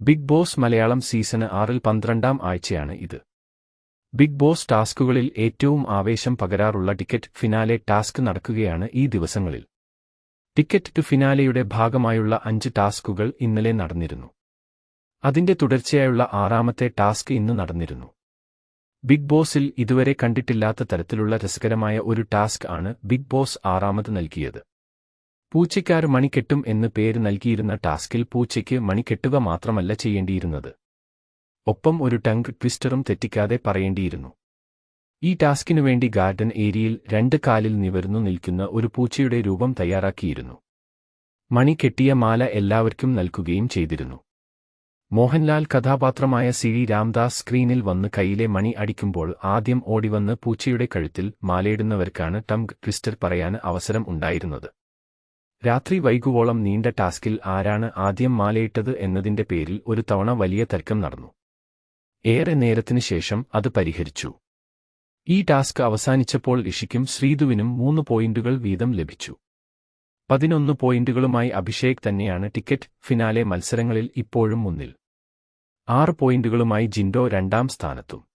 Big boss Malayalam season ആറിൽ പന്ത്രണ്ടാം ആഴ്ചയാണ് ഇത്. ബിഗ് ബോസ് ടാസ്കുകളിൽ ഏറ്റവും ആവേശം പകരാറുള്ള ടിക്കറ്റ് ഫിനാലെ ടാസ്ക് നടക്കുകയാണ് ഈ ദിവസങ്ങളിൽ. ടിക്കറ്റ് ടു ഫിനാലെയുടെ ഭാഗമായുള്ള അഞ്ച് ടാസ്കുകൾ ഇന്നലെ നടന്നിരുന്നു. അതിന്റെ തുടർച്ചയായുള്ള ആറാമത്തെ ടാസ്ക് ഇന്ന് നടന്നിരുന്നു. ബിഗ് ബോസിൽ ഇതുവരെ കണ്ടിട്ടില്ലാത്ത തരത്തിലുള്ള രസകരമായ ഒരു ടാസ്ക് ആണ് ബിഗ് ബോസ് ആറാമത് നൽകിയത്. പൂച്ചയ്ക്കാർ മണിക്കെട്ടും എന്ന് പേര് നൽകിയിരുന്ന ടാസ്കിൽ പൂച്ചയ്ക്ക് മണിക്കെട്ടുക മാത്രമല്ല ചെയ്യേണ്ടിയിരുന്നത്. ഒപ്പം ഒരു ടങ് ട്വിസ്റ്ററും തെറ്റിക്കാതെ പറയേണ്ടിയിരുന്നു. ഈ ടാസ്കിനു വേണ്ടി ഗാർഡൻ ഏരിയയിൽ രണ്ട് കാലിൽ നിവർന്നു നിൽക്കുന്ന ഒരു പൂച്ചയുടെ രൂപം തയ്യാറാക്കിയിരുന്നു. മണി കെട്ടിയ മാല എല്ലാവർക്കും നൽകുകയും ചെയ്തിരുന്നു. മോഹൻലാൽ കഥാപാത്രമായ സിരി രാംദാസ് സ്ക്രീനിൽ വന്ന് കയ്യിലെ മണി അടിക്കുമ്പോൾ ആദ്യം ഓടിവന്ന് പൂച്ചയുടെ കഴുത്തിൽ മാലയിടുന്നവർക്കാണ് ടംഗ് ട്വിസ്റ്റർ പറയാൻ അവസരം ഉണ്ടായിരുന്നത്. രാത്രി വൈകുവോളം നീണ്ട ടാസ്കിൽ ആരാണ് ആദ്യം മാലയിട്ടത് എന്നതിന്റെ പേരിൽ ഒരു തവണ വലിയ തർക്കം നടന്നു. ഏറെ നേരത്തിനു ശേഷം അത് പരിഹരിച്ചു. ഈ ടാസ്ക് അവസാനിച്ചപ്പോൾ ഇഷിക്കും ശ്രീതുവിനും മൂന്ന് പോയിന്റുകൾ വീതം ലഭിച്ചു. പതിനൊന്ന് പോയിന്റുകളുമായി അഭിഷേക് തന്നെയാണ് ടിക്കറ്റ് ഫിനാലെ മത്സരങ്ങളിൽ ഇപ്പോഴും മുന്നിൽ. ആറ് പോയിന്റുകളുമായി ജിൻഡോ രണ്ടാം സ്ഥാനത്തും.